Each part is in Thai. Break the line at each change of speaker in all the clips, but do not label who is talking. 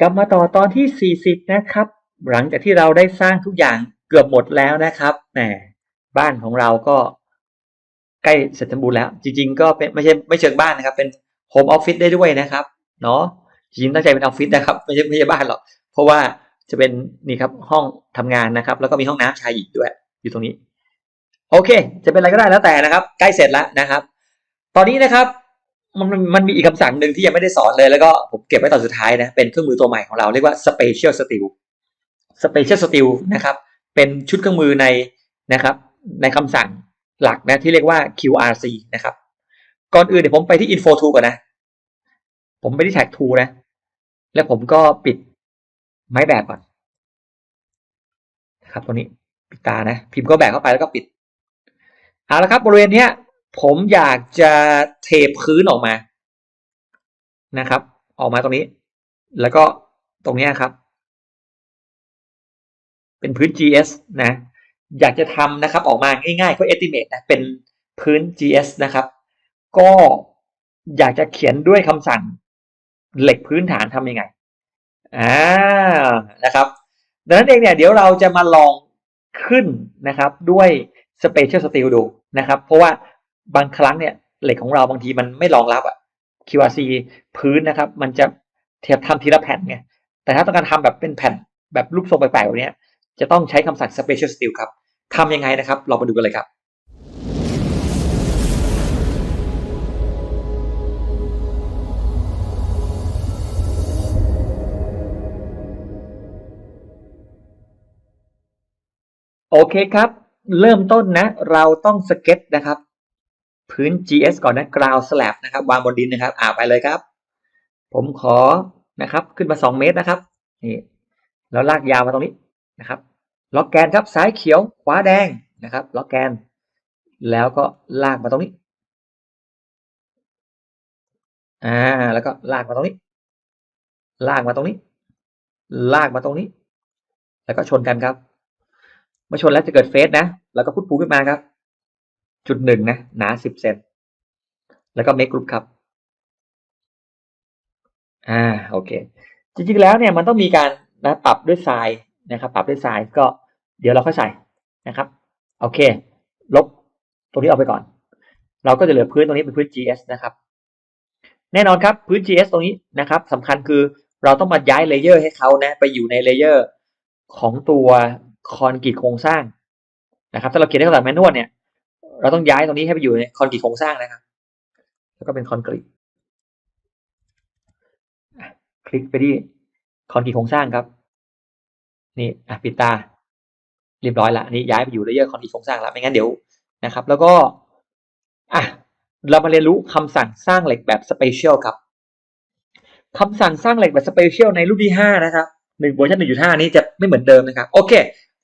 กลับมาต่อตอนที่ 40 นะครับ หลังจากที่เราได้สร้างทุกอย่างเกือบหมดแล้วนะครับแหมบ้านของเราก็ใกล้เสร็จสมบูรณ์แล้ว จริง ๆ ก็เป็นไม่ใช่ไม่เชิงบ้านนะครับ เป็นโฮมออฟฟิศได้ด้วยนะครับเนาะจริงตั้งใจเป็นออฟฟิศนะครับไม่ใช่ไม่ใช่บ้านหรอกเพราะว่าจะเป็นนี่ครับห้องทำงานนะครับ แล้วก็มีห้องน้ำชายหญิงด้วย อยู่ตรงนี้ โอเค จะเป็นอะไรก็ได้แล้วแต่นะครับ ใกล้เสร็จแล้วนะครับ ตอนนี้นะครับ มันมันมีอีกคำสั่งหนึ่งที่ยังไม่ได้สอนเลย แล้วก็ผมเก็บไว้ตอนสุดท้ายนะ เป็นเครื่องมือตัวใหม่ของเราเรียกว่า Special Steel Special Steel นะครับ เป็นชุดเครื่องมือในนะครับ ในคำสั่งหลักนะที่เรียกว่า QRC นะครับ ก่อนอื่นเดี๋ยวผมไปที่ Info Tool ก่อนนะ ผมไปที่ Tag Tool นะ แล้วผมก็ปิดไม้แบบก่อนนะครับตรงนี้ปิดตานะ พิมพ์ก็แบกเข้าไปแล้วก็ปิดเอาละครับบริเวณเนี้ย ผมอยากจะเทพื้นออกมานะครับ ออกมาตรงนี้ แล้วก็ตรงนี้ครับ เป็นพื้น GS นะ อยากจะทำนะครับ ออกมาง่ายๆก็ estimate นะเป็นพื้น GS นะครับ ก็อยากจะเขียนด้วยคำสั่งเหล็กพื้นฐานทำยังไงอ่านะครับ ดังนั้นเองเนี่ยเดี๋ยวเราจะมาลองขึ้นนะครับด้วย Special Steel ดูนะครับ เพราะว่า บางครั้งเนี่ยเหล็กของเราบางทีมันไม่รองรับอะ QRC พื้นนะครับ มันจะเทียบทำทีละแผ่นไง แต่ถ้าต้องการทำแบบเป็นแผ่นแบบรูปทรงแปลกๆแบบเนี้ยจะต้องใช้คำสั่ง Special Steel ครับทำยังไงนะครับ เรามาดูกันเลยครับโอเคครับ เริ่มต้นนะ เราต้องสเก็ตนะครับ พื้น GS ก่อนนะ ground slab นะครับวางบนดินนะครับ อ่าไปเลยครับ ผมขอนะครับ ขึ้นมา 2 เมตรนะครับนี่แล้วลากยาวมาตรงนี้นะครับล็อกแกนครับซ้ายเขียวขวาแดงนะครับล็อกแกน แล้วก็ลากมาตรงนี้อ่าแล้วก็ลากมาตรงนี้ ลากมาตรงนี้ ลากมาตรงนี้ แล้วก็ชนกันครับเมื่อชนแล้วจะเกิดเฟสนะ แล้วก็พุทปูขึ้นมาครับ จุดหนึ่งนะ หนาสิบเซนแล้วก็เมคกรุ๊ปครับ อ่าโอเค จริงๆแล้วเนี่ยมันต้องมีการนะปรับด้วยทรายนะครับ ปรับด้วยทรายก็เดี๋ยวเราค่อยใส่นะครับ โอเค ลบตรงนี้ออกไปก่อน เราก็จะเหลือพื้นตรงนี้เป็นพื้น GS นะครับ แน่นอนครับพื้น GS ตรงนี้นะครับสำคัญคือเราต้องมาย้ายเลเยอร์ให้เขานะไปอยู่ในเลเยอร์ของตัวคอนกรีตโครงสร้างนะครับถ้าเราเขียนในคำสั่งแมนนวลเนี่ย เราต้องย้ายตรงนี้ให้ไปอยู่ในคอนกรีตโครงสร้างนะครับ แล้วก็เป็นคอนกรีตคลิกไปที่คอนกรีตโครงสร้างครับ นี่อะปิดตา เรียบร้อยละนนี้ย้ายไปอยู่เลเยอร์คอนกรีตโครงสร้างแล้วไม่งั้นเดี๋ยวนะครับ แล้วก็อะเรามาเรียนรู้คำสั่งสร้างเหล็กแบบสเปเชียลครับคำสั่งสร้างเหล็กแบบสเปเชียลในรุ่นที่ห้านะครับหนึ่งเวอร์ชันหนึ่งจุดห้านี้จะไม่เหมือนเดิมนะครับ โอเค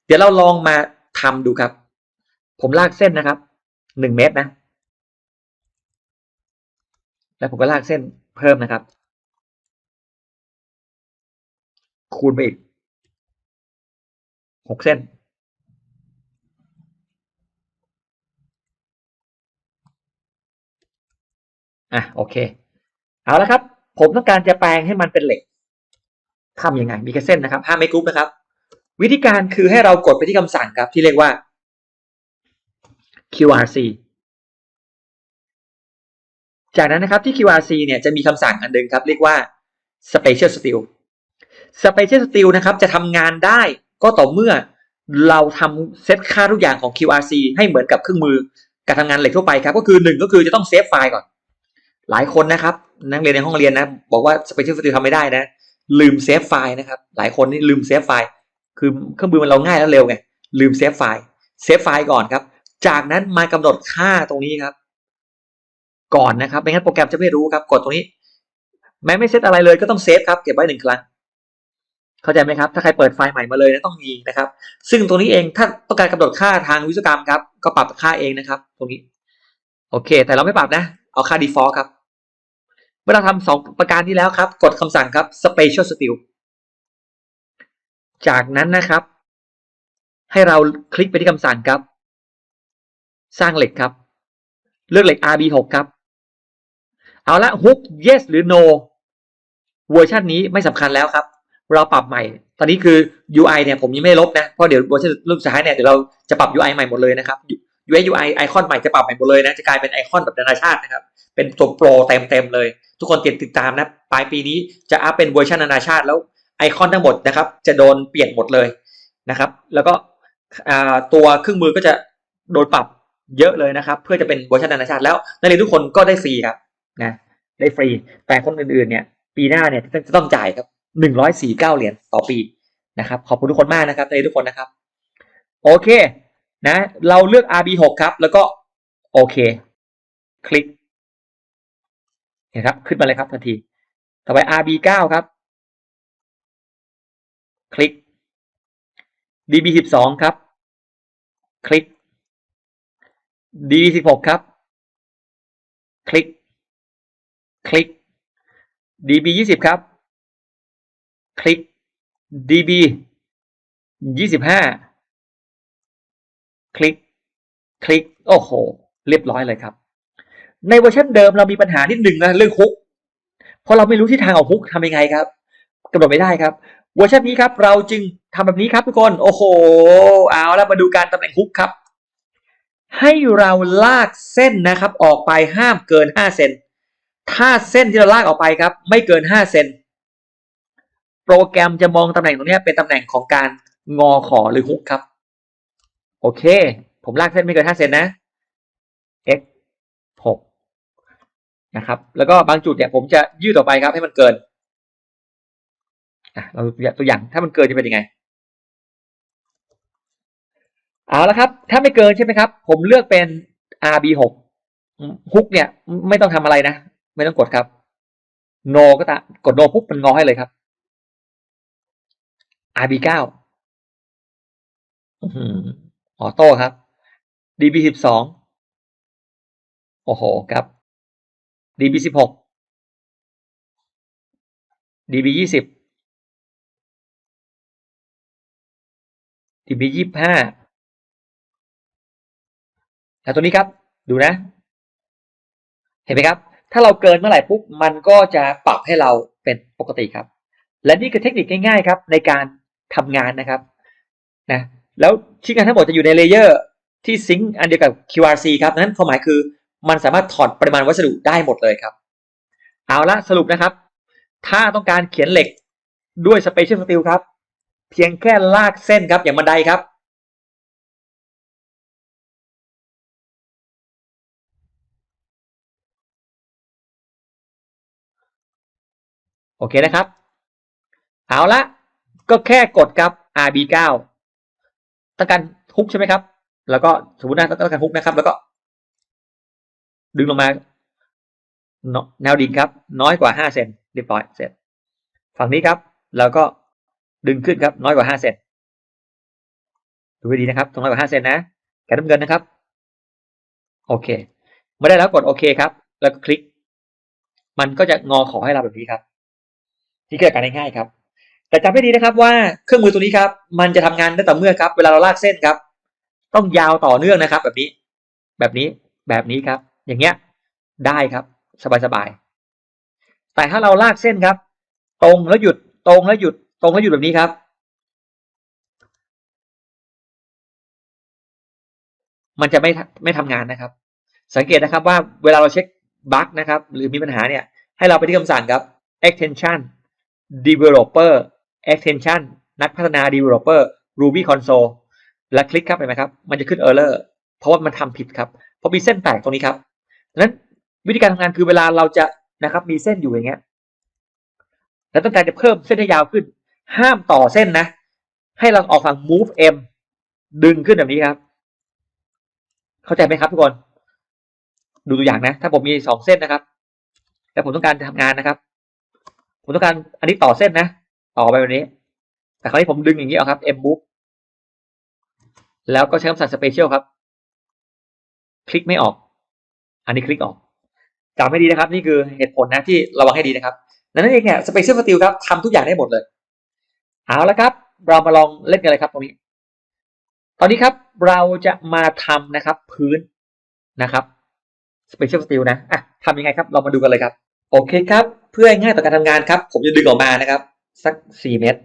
เดี๋ยวเราลองมาทำดูครับ ผมลากเส้นนะครับ หนึ่งเมตรนะ แล้วผมก็ลากเส้นเพิ่มนะครับ คูณไปอีกหกเส้น อะโอเค เอาละครับ ผมต้องการจะแปลงให้มันเป็นเหล็กทำยังไง มีแค่เส้นนะครับห้ามไม่กรุ๊ปนะครับ วิธีการคือให้เรากดไปที่คำสั่งครับที่เรียกว่า QRC จากนั้นนะครับที่ QRC เนี่ยจะมีคำสั่งอันหนึงครับ เรียกว่า Special Steel Special Steel นะครับจะทำงานได้ก็ต่อเมื่อเราทำเซตค่าทุกอย่างของ QRC ให้เหมือนกับเครื่องมือการทำงานเหล็กทั่วไปครับ ก็คือหนึ่งก็คือจะต้องเซฟไฟล์ก่อน หลายคนนะครับ นักเรียนในห้องเรียนนะ บอกว่า Special Steel ทำไม่ได้นะ ลืมเซฟไฟล์นะครับ หลายคนนี่ลืมเซฟไฟล์คือเครื่องมือมันเราง่ายและเร็วไงลืมเซฟไฟล์เซฟไฟล์ก่อนครับ จากนั้นมากำหนดค่าตรงนี้ครับ ก่อนนะครับไม่งั้นโปรแกรมจะไม่รู้ครับ กดตรงนี้ แม้ไม่เซตอะไรเลยก็ต้องเซฟครับเก็บไว้หนึ่งครั้งเข้าใจไหมครับ ถ้าใครเปิดไฟล์ใหม่มาเลยนะต้องมีนะครับ ซึ่งตรงนี้เองถ้าต้องการกำหนดค่าทางวิศวกรรมครับ ก็ปรับค่าเองนะครับ ตรงนี้ โอเค แต่เราไม่ปรับนะ เอาค่า default ครับ เมื่อเราทำสองประการนี้แล้วครับ กดคำสั่งครับ special steel จากนั้นนะครับ ให้เราคลิกไปที่คำสั่งครับ สร้างเหล็กครับ เลือกเหล็ก RB6 ครับ เอาละ hook yes หรือ no เวอร์ชันนี้ไม่สำคัญแล้วครับ เราปรับใหม่ ตอนนี้คือ UI เนี่ยผมยังไม่ลบนะ เพราะเดี๋ยวเวอร์ชันรุ่นสุดท้ายเนี่ยเดี๋ยวเราจะปรับ UI ใหม่หมดเลยนะครับ UI UI ไอคอนใหม่จะปรับใหม่หมดเลยนะ จะกลายเป็นไอคอนแบบนานาชาตินะครับ เป็นตัวโปรเต็มเต็มๆเลย ทุกคนตรียมติดตามนะ ปลายปีนี้จะอัพเป็นเวอร์ชันนานาชาติแล้วไอคอนทั้งหมดนะครับ จะโดนเปลี่ยนหมดเลยนะครับ แล้วก็ตัวเครื่องมือก็จะโดนปรับ เยอะเลยนะครับ เพื่อจะเป็นเวอร์ชันนานาชาติแล้วนักเรียนทุกคนก็ได้ฟรีครับนะได้ฟรี แต่คนอื่นๆเนี่ย ปีหน้าเนี่ยจะต้องจ่ายครับหนึ่งร้อยสี่เก้าเหรียญต่อปีนะครับ ขอบคุณทุกคนมากนะครับนักเรียนทุกคนนะครับ โอเค นะ เราเลือก RB6 ครับ แล้วก็โอเค คลิกเห็นครับ ขึ้นมาเลยครับทันที ต่อไป RB9 ครับ คลิก DB12 ครับ คลิก DB16 ครับ คลิก คลิก DB20 ครับ คลิก DB25 คลิก คลิก โอ้โห เรียบร้อยเลยครับ ในเวอร์ชันเดิมเรามีปัญหานิดหนึ่งนะเรื่องฮุก เพราะเราไม่รู้ที่ทางออกฮุกทำยังไงครับกำหนดไม่ได้ครับ เวอร์ชันนี้ครับ เราจึงทำแบบนี้ครับทุกคน โอ้โห เอาแล้วมาดูการตำแหน่งฮุกครับ ให้เราลากเส้นนะครับ ออกไปห้ามเกิน5เซนถ้าเส้นที่เราลากออกไปครับ ไม่เกิน5เซนโปรแกรมจะมองตำแหน่งตรงนี้เป็นตำแหน่งของการงอขอหรือฮุกครับ โอเค ผมลากเส้นไม่เกิน5เซนนะ x 6นะครับ แล้วก็บางจุดเนี่ยผมจะยืดออกไปครับให้มันเกินอะเราตัวอย่างถ้ามันเกินจะเป็นยังไง เอาละครับ ถ้าไม่เกินใช่ไหมครับ ผมเลือกเป็น RB 6 ฮุกเนี่ย ไม่ต้องทำอะไรนะ ไม่ต้องกดครับ no ก็ตามกด no ปุ๊บมันงอให้เลยครับ RB 9 ออโต้ครับ DB 12 โอ้โหครับ DB 16 DB 20 DB 25 แล้วตัวนี้ครับดูนะ เห็นไหมครับ ถ้าเราเกินเมื่อไหร่ปุ๊บมันก็จะปรับให้เราเป็นปกติครับ และนี่คือเทคนิคง่ายๆครับ ในการทำงานนะครับนะแล้วชิ้นงานทั้งหมดจะอยู่ในเลเยอร์ที่ซิงค์อันเดียวกับ QRC ครับนั้นความหมายคือมันสามารถถอดปริมาณวัสดุได้หมดเลยครับ เอาละสรุปนะครับ ถ้าต้องการเขียนเหล็กด้วย Special Steel ครับ เพียงแค่ลากเส้นครับอย่างบันไดครับ โอเคนะครับ เอาละก็แค่กดครับ RB9 ต้องการฮุกใช่ไหมครับ แล้วก็สมมตินะต้องการฮุกนะครับ แล้วก็ ดึงลงมาแนวดิ่งครับ น้อยกว่า5เซนเรียบร้อยเสร็จ ฝั่งนี้ครับแล้วก็ดึงขึ้นครับ น้อยกว่า5เซนดูให้ดีนะครับตรงน้อยกว่า5เซนนะแกนน้ำเงินนะครับ โอเคไม่ได้แล้วกดโอเคครับ แล้วก็คลิก มันก็จะงอขอให้เราแบบนี้ครับ ที่เกิดการง่ายๆครับ แต่จำให้ดีนะครับว่าเครื่องมือตัวนี้ครับ มันจะทำงานได้ต่อเมื่อครับ เวลาเราลากเส้นครับ ต้องยาวต่อเนื่องนะครับ แบบนี้ แบบนี้ แบบนี้ครับ อย่างเงี้ย ได้ครับ สบายๆ แต่ถ้าเราลากเส้นครับ ตรงแล้วหยุด ตรงแล้วหยุด ตรงแล้วหยุดแบบนี้ครับ มันจะไม่ไม่ทำงานนะครับ สังเกตนะครับว่าเวลาเราเช็คบั๊กนะครับ หรือมีปัญหาเนี่ย ให้เราไปที่คำสั่งครับ extension developer extension นักพัฒนา developer ruby console และคลิกครับเห็นไหมครับ มันจะขึ้น error เพราะว่ามันทำผิดครับ เพราะมีเส้นแตกตรงนี้ครับดังนั้นวิธีการทำงานคือเวลาเราจะนะครับมีเส้นอยู่อย่างเงี้ย แล้วต้องการจะเพิ่มเส้นให้ยาวขึ้น ห้ามต่อเส้นนะ ให้เราออกฝั่ง move m ดึงขึ้นแบบนี้ครับ เข้าใจไหมครับทุกคน ดูตัวอย่างนะ ถ้าผมมีสองเส้นนะครับ แล้วผมต้องการทำงานนะครับ ผมต้องการอันนี้ต่อเส้นนะ ต่อไปแบบนี้ แต่คราวนี้ผมดึงอย่างนี้เอาครับ m move แล้วก็ใช้คำสั่ง special ครับ คลิกไม่ออก อันนี้คลิกออกจำให้ดีนะครับ นี่คือเหตุผลนะที่ระวังให้ดีนะครับนั้นเองเนี่ย special steel ครับทำทุกอย่างได้หมดเลย เอาละครับ เรามาลองเล่นกันเลยครับตรงนี้ ตอนนี้ครับเราจะมาทำนะครับพื้นนะครับ special steel นะอะทำยังไงครับ เรามาดูกันเลยครับ โอเคครับ เพื่อให้ง่ายต่อการทำงานครับ ผมจะดึงออกมานะครับ สักสี่เมตร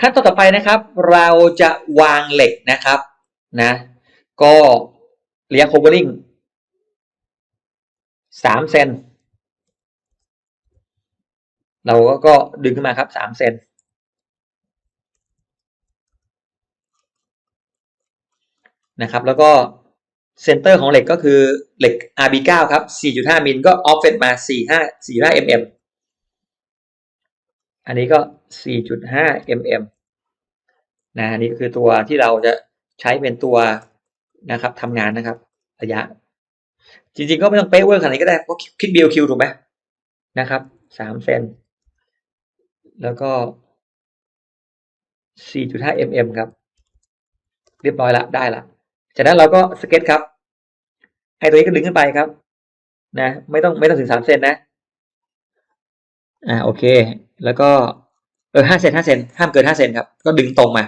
ขั้นตอนต่อไปนะครับ เราจะวางเหล็กนะครับนะ ก็ระยะ covering สามเซนเรากก็ดึงขึ้นมาครับสามเซนนะครับ แล้วก็ เซนเตอร์ของเหล็กก็คือเหล็ก RB9 ครับ 4.5 มิลก็ออฟเฟตมา 45 45 mm อันนี้ก็ 4.5 mm นะอันนี้คือตัวที่เราจะใช้เป็นตัวนะครับทำงานนะครับ ระยะ จริงๆก็ไม่ต้องเป๊ะเวอร์ขนาดนี้ก็ได้เพราะคิด BOQ ถูกไหมนะครับ3เซนแล้วก็ 4.5 mm ครับ เรียบร้อยละได้ละ จากนั้นเราก็สเก็ตครับไอ้ตัวนี้ก็ดึงขึ้นไปครับ นะ ไม่ต้องไม่ต้องถึงสามเซนนะ อ่าโอเค แล้วก็เออห้าเซนห้าเซนห้ามเกินห้าเซนครับ ก็ดึงตรงมา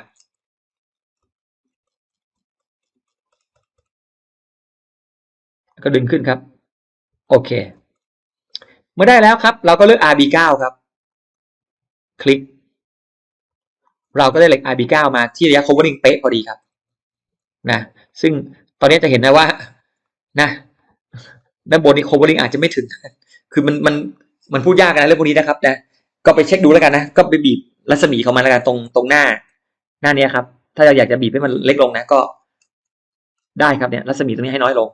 ก็ดึงขึ้นครับ โอเค เมื่อได้แล้วครับ เราก็เลือก RB9 ครับ คลิก เราก็ได้เหล็ก RB9 มาที่ระยะ covering เป๊ะพอดีครับ นะ ซึ่งตอนนี้จะเห็นนะว่านะด้านบนนี้ covering อาจจะไม่ถึง คือมันมันมันพูดยากนะเรื่องพวกนี้นะครับนะก็ไปเช็คดูแล้วกันนะ ก็ไปบีบรัศมีของมันแล้วกันตรงตรงหน้า หน้านี้ครับ ถ้าเราอยากจะบีบให้มันเล็กลงนะก็ ได้ครับเนี่ย รัศมีตรงนี้ให้น้อยลง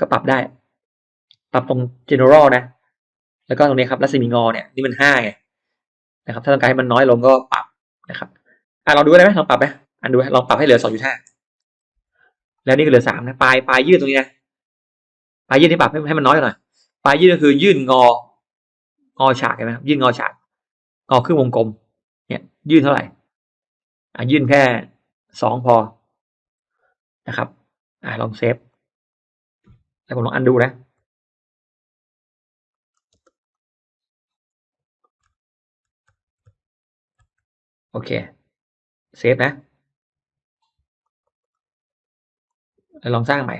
ก็ปรับได้ ปรับตรง general นะ แล้วก็ตรงนี้ครับ รัศมีงอเนี่ยนี่มันห้าไงนะครับ ถ้าต้องการให้มันน้อยลงก็ปรับนะครับอะลองดูได้ไหมลองปรับไหมอันดูลองปรับให้เหลือสองจุดห้า แล้วนี่ก็เหลือสามนะปลายปลายยืดตรงนี้นะปลายยืดนี่ปรับให้ให้มันน้อยหน่อยปลายยืดก็คือยื่นงองอฉากใช่ไหมยื่นงอฉากงอครึ่งวงกลม เนี่ย ยื่นเท่าไหร่อะยื่นแค่สองพอนะครับอะลองเซฟแล้วผมลองอันดูนะโอเคเซฟนะ แล้วลองสร้างใหม่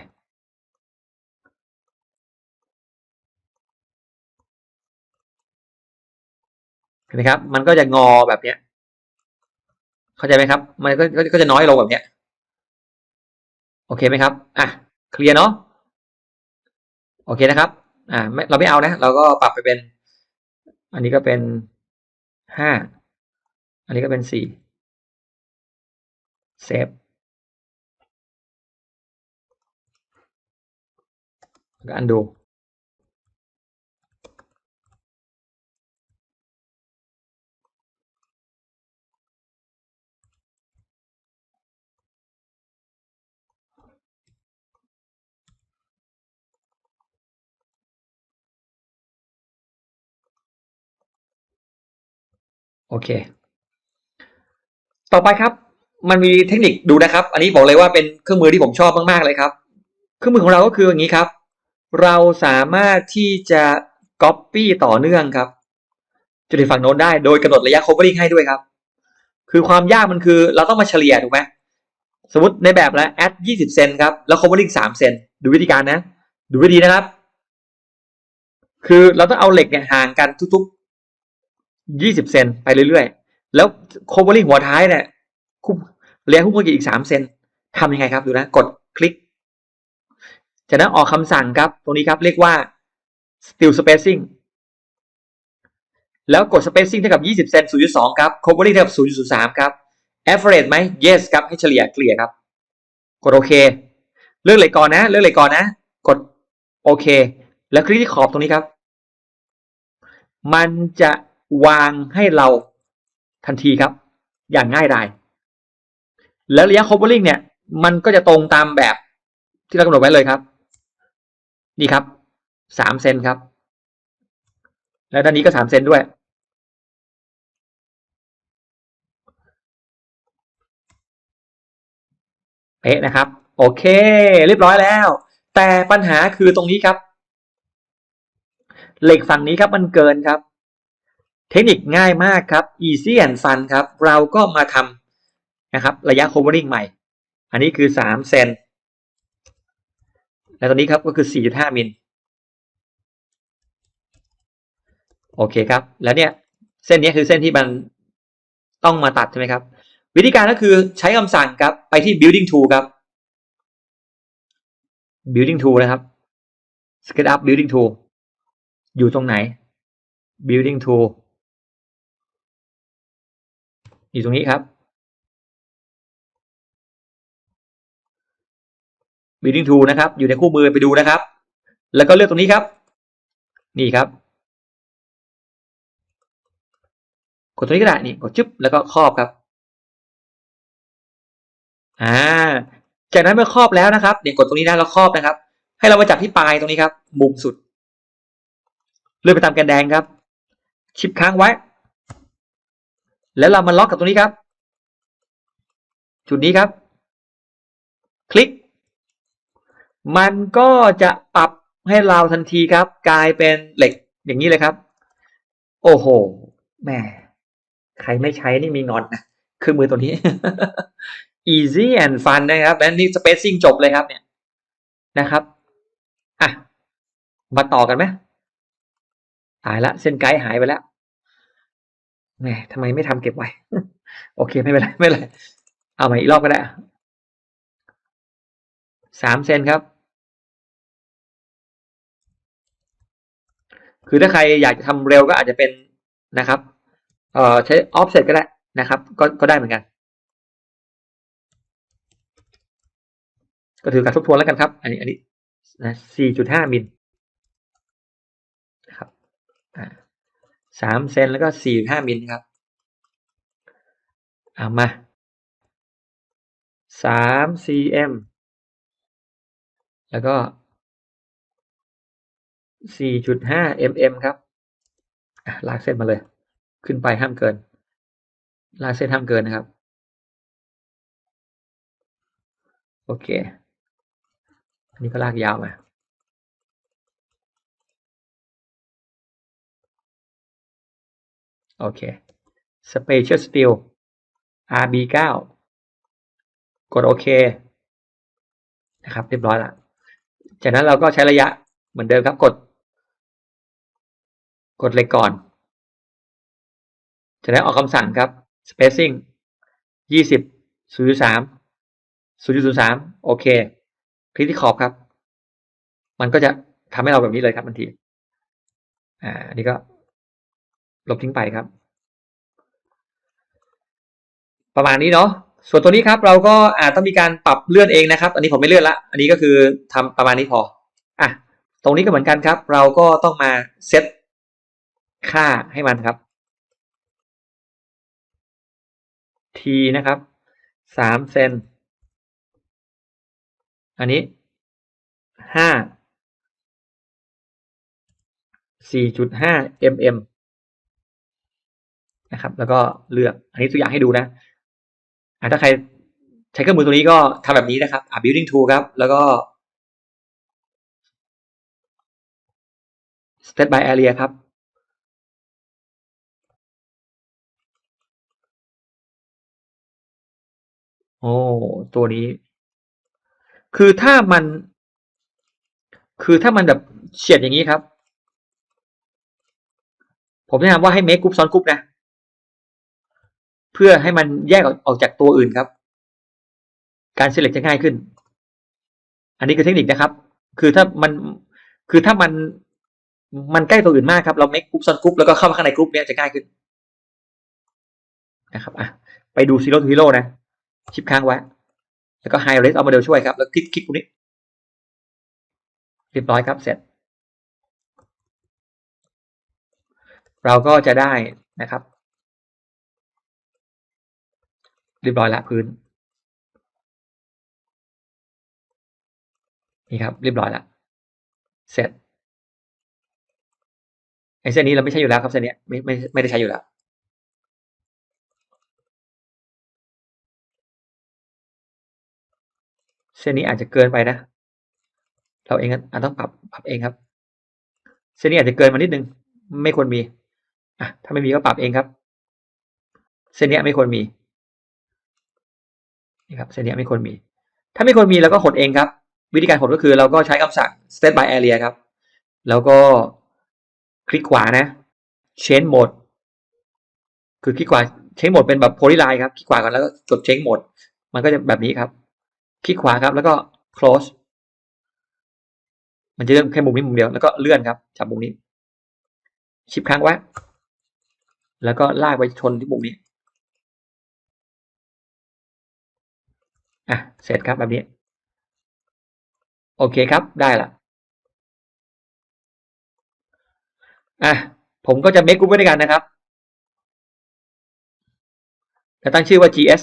เห็นไหมครับ มันก็จะงอแบบเนี้ย เข้าใจไหมครับ มันก็ก็จะน้อยลงแบบเนี้ย โอเคไหมครับ อะ เคลียร์เนาะ โอเคนะครับ อ่าเราไม่เอานะ เราก็ปรับไปเป็น อันนี้ก็เป็นห้า อันนี้ก็เป็นสี่เซฟ แล้วก็อันดูโอเค ต่อไปครับ มันมีเทคนิคดูนะครับ อันนี้บอกเลยว่าเป็นเครื่องมือที่ผมชอบมากๆเลยครับ เครื่องมือของเราก็คืออย่างนี้ครับ เราสามารถที่จะ copy ต่อเนื่องครับจนถึงฝั่งโน้นได้โดยกำหนดระยะ covering ให้ด้วยครับ คือความยากมันคือเราต้องมาเฉลี่ยถูกไหมสมมติในแบบแล้ว add 20 เซนครับ แล้ว covering 3 เซนดูวิธีการนะ ดูวิธีนะครับ คือเราต้องเอาเหล็กเนี่ยห่างกันทุกๆ 20 เซนไปเรื่อยๆ แล้ว covering หัวท้ายเนี่ยคุ้มระยะคุ้มกันอีก 3 เซนทำยังไงครับดูนะ กดคลิก จากนั้นออกคำสั่งครับ ตรงนี้ครับเรียกว่า still spacing แล้วกด spacing เท่ากับ 20 เซน 0.2 ครับ covering เท่ากับ 0.03 ครับ average ไหม yes ครับ ให้เฉลี่ยเกลี่ยครับ กดโอเค เลือกเหล็กก่อนนะ เลือกเหล็กก่อนนะ กดโอเค แล้วคลิกที่ขอบตรงนี้ครับ มันจะวางให้เราทันทีครับ อย่างง่ายดาย แล้วระยะ covering เนี่ย มันก็จะตรงตามแบบที่เรากำหนดไว้เลยครับ นี่ครับสามเซนครับ แล้วด้านนี้ก็สามเซนด้วย เป๊ะนะครับ โอเค เรียบร้อยแล้ว แต่ปัญหาคือตรงนี้ครับ เหล็กฝั่งนี้ครับมันเกินครับ เทคนิคง่ายมากครับ easy and fun ครับ เราก็มาทำนะครับ ระยะ covering ใหม่ อันนี้คือสามเซน และตอนนี้ครับก็คือ 4.5 มิล โอเคครับ แล้วเนี่ย เส้นนี้คือเส้นที่มันต้องมาตัดใช่ไหมครับ วิธีการก็คือใช้คำสั่งครับ ไปที่ building tool ครับ building tool นะครับ SketchUp building tool อยู่ตรงไหน building tool อยู่ตรงนี้ครับ building tool นะครับ อยู่ในคู่มือไปดูนะครับ แล้วก็เลือกตรงนี้ครับ นี่ครับ กดตรงนี้ก็ได้นี่กดจึ๊บแล้วก็ครอบครับอ่าจากนั้นเมื่อครอบแล้วนะครับเนี่ยกดตรงนี้นะแล้วครอบนะครับ ให้เรามาจับที่ปลายตรงนี้ครับ มุมสุด เลื่อนไปตามแกนแดงครับ ชิปค้างไว้ แล้วเรามาล็อกกับตรงนี้ครับ จุดนี้ครับ คลิก มันก็จะปรับให้เราทันทีครับ กลายเป็นเหล็กอย่างนี้เลยครับ โอ้โหแม่ใครไม่ใช้นี่มีงอนนะคือมือตัวนี้ easy and fun นะครับและนี่ spacing จบเลยครับเนี่ยนะครับอะมาต่อกันไหมตายละเส้นไกด์หายไปแล้วแหมทำไมไม่ทำเก็บไว้ โอเคไม่เป็นไรไม่เป็นไร เอาใหม่อีกรอบก็ได้สามเซนครับ คือถ้าใครอยากจะทำเร็วก็อาจจะเป็นนะครับเอ่อใช้ offset ก็ได้นะครับ ก็ก็ได้เหมือนกัน ก็ถือการทบทวนแล้วกันครับ อันนี้อันนี้นะ4.5มิลนะครับอ่าสามเซนแล้วก็4.5มิลครับเอามา3 cm แล้วก็ 4.5 mm ครับลากเส้นมาเลย ขึ้นไปห้ามเกิน ลากเส้นห้ามเกินนะครับ โอเค อันนี้ก็ลากยาวมาโอเค Special Steel RB9 กดโอเค นะครับ เรียบร้อยละ จากนั้นเราก็ใช้ระยะเหมือนเดิมครับ กด กดเล็กก่อน จากนั้นออกคำสั่งครับ spacing ยี่สิบศูนย์สามศูนย์จุดศูนย์สามโอเค คลิกที่ขอบครับ มันก็จะทำให้เราแบบนี้เลยครับทันที อ่านนี้ก็ลบทิ้งไปครับ ประมาณนี้เนาะ ส่วนตัวนี้ครับ เราก็อาจต้องมีการปรับเลื่อนเองนะครับ อันนี้ผมไม่เลื่อนละ อันนี้ก็คือทำประมาณนี้พอ อะ ตรงนี้ก็เหมือนกันครับ เราก็ต้องมาเซต ค่าให้มันครับ t นะครับสามเซน อันนี้ห้าสี่จุดห้า mm นะครับ แล้วก็เลือก อันนี้ตัวอย่างให้ดูนะะถ้าใครใช้เครื่องมือตัวนี้ก็ทำแบบนี้นะครับ building tool ครับ แล้วก็ step by area ครับ โอ้ตัวนี้ คือถ้ามัน คือถ้ามันแบบเฉียดอย่างนี้ครับ ผมแนะนำว่าให้ make กรุ๊ปซ้อนกรุ๊ปนะ เพื่อให้มันแยกออกออกจากตัวอื่นครับ การ select จะง่ายขึ้น อันนี้คือเทคนิคนะครับ คือถ้ามัน คือถ้ามัน มันใกล้ตัวอื่นมากครับ เรา make กรุ๊ปซ้อนกรุ๊ปแล้วก็เข้ามาข้างในกรุ๊ปเนี้ยจะง่ายขึ้นนะครับ อะ ไปดู zero to hero นะ ชิปค้างไว้ แล้วก็ high res เอาโมเดลช่วยครับ แล้วคลิกคลิกตรงนี้เรียบร้อยครับเสร็จ เราก็จะได้นะครับ เรียบร้อยละพื้น นี่ครับ เรียบร้อยละเสร็จไอเส้นนี้เราไม่ใช้อยู่แล้วครับเส้นนี้ไม่ไม่ไม่ได้ใช้อยู่แล้ว นนี้อาจจะเกินไปนะ เราเองอาจต้องปรับปรับเองครับ เส้นนี้อาจจะเกินมานิดนึง ไม่ควรมีอะถ้าไม่มีก็ปรับเองครับ เส้นนี้ไม่ควรมีนี่ครับเส้นนี้ไม่ควรมี ถ้าไม่ควรมีเราก็หดเองครับ วิธีการหดก็คือเราก็ใช้คำสั่ง set by area ครับ แล้วก็คลิกขวานะ change mode คือคลิกขวา change mode เป็นแบบ polyline ครับ คลิกขวาก่อนแล้วก็กด change mode มันก็จะแบบนี้ครับ คลิกขวาครับ แล้วก็ close มันจะเลื่อนแค่มุมนี้มุมเดียวแล้วก็เลื่อนครับจับมุมนี้ ชิปค้างไว้ แล้วก็ลากไปชนที่มุมนี้อะเสร็จครับแบบนี้ โอเคครับได้ละอะผมก็จะ make group ไว้ด้วยกันนะครับจะตั้งชื่อว่า gs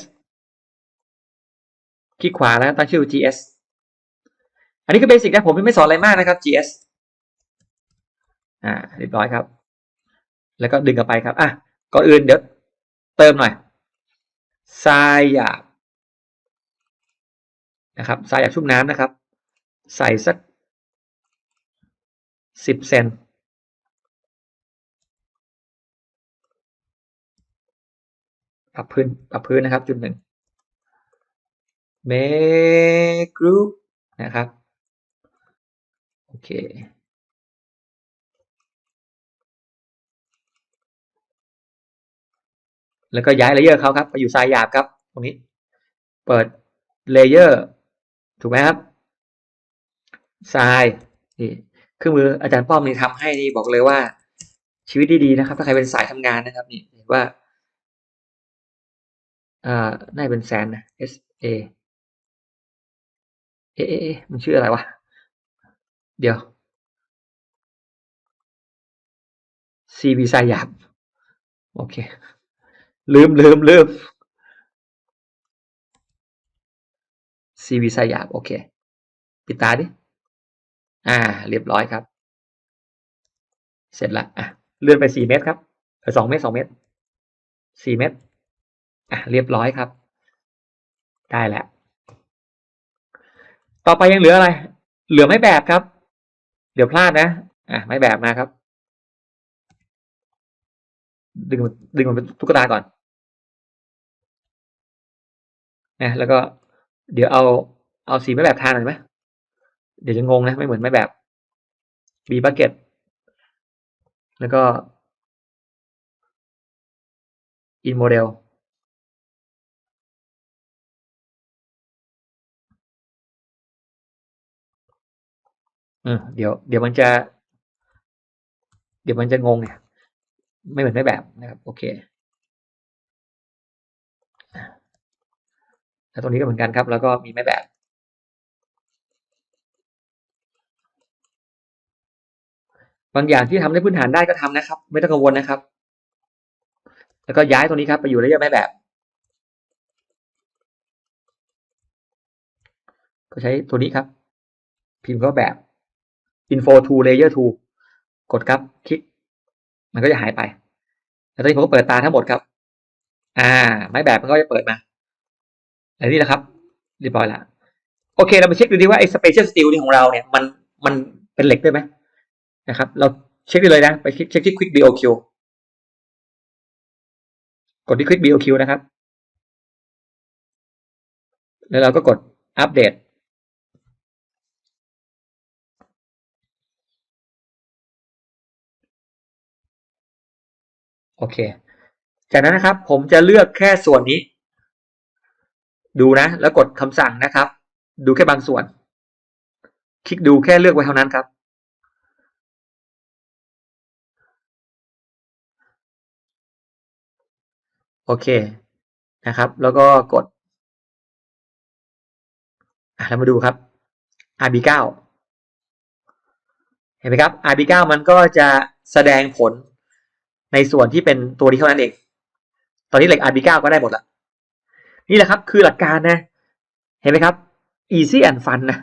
คลิกขวาแล้วตั้งชื่อ gs อันนี้ก็เบสิกนะผมไม่สอนอะไรมากนะครับ gs อ่าเรียบร้อยครับ แล้วก็ดึงกลับไปครับอะก่อนอื่นเดี๋ยวเติมหน่อยทรายหยาบนะครับทรายหยาบชุ่มน้ำนะครับ ใส่สักสิบเซนปรับพื้นปรับพื้นนะครับ จุดหนึ่ง make group นะครับ โอเค แล้วก็ย้ายเลเยอร์เขาครับไปอยู่ทรายหยาบครับ ตรงนี้ เปิดเลเยอร์ถูกไหมครับทรายนี่เครื่องมืออาจารย์ป้อมนี่ทำให้นี่บอกเลยว่าชีวิตดีๆนะครับ ถ้าใครเป็นสายทำงานนะครับ นี่เห็นว่าอ่าน่าเป็นแซนนะ S A เอ๊ะเอ๊ะเอ๊ะมันชื่ออะไรวะ เดี๋ยว CV ทรายหยาบโอเค ลืมลืมลืม CV ทรายหยาบโอเค ปิดตาดิ อ่า เรียบร้อยครับ เสร็จละอะ เลื่อนไปสี่เมตรครับสองเมตรสองเมตรสี่เมตร อะ เรียบร้อยครับ ได้แล้ว ต่อไปยังเหลืออะไร เหลือไม้แบบครับ เดี๋ยวพลาดนะอะไม้แบบมาครับ ดึงดึงมันเป็นตุ๊กตาก่อนนะแล้วก็เดี๋ยวเอาเอาสีไม้แบบทาหน่อยไหมเดี๋ยวจะงงนะไม่เหมือนไม้แบบ B bucket แล้วก็ in model เออเดี๋ยวเดี๋ยวมันจะ เดี๋ยวมันจะงงเนี่ยไม่เหมือนไม่แบบนะครับ โอเคแล้วตรงนี้ก็เหมือนกันครับ แล้วก็มีไม่แบบบางอย่างที่ทำได้พื้นฐานได้ก็ทำนะครับ ไม่ต้องกังวลนะครับ แล้วก็ย้ายตรงนี้ครับ ไปอยู่ระยะไม่แบบ ก็ใช้ตัวนี้ครับ พิมพ์ก็แบบ info to layer to กดครับคลิก มันก็จะหายไปแล้วตอนนี้ผมก็เปิดตาทั้งหมดครับ อ่า ไม้แบบมันก็จะเปิดมาอันนี้นะครับเรียบร้อยล้วโอเค เรามาเช็คดูดีว่าไอ้ special steel นี่ของเราเนี่ย มันมันเป็นเหล็กได้ไหมนะครับ เราเช็คได้เลยนะ ไปเช็คที่ quick BOQ กดที่ quick BOQ นะครับ แล้วเราก็กดอัปเดต โอเค จากนั้นนะครับผมจะเลือกแค่ส่วนนี้ ดูนะ แล้วกดคำสั่งนะครับ ดูแค่บางส่วน คลิกดูแค่เลือกไว้เท่านั้นครับ โอเคนะครับ แล้วก็กดเรามาดูครับ RB9 เห็นไหมครับ RB9 มันก็จะแสดงผล ในส่วนที่เป็นตัวนี้เท่านั้นเอง ตอนนี้เหล็ก RB9 ก็ได้หมดละนี่แหละครับคือหลักการนะ เห็นไหมครับ easy and fun นะ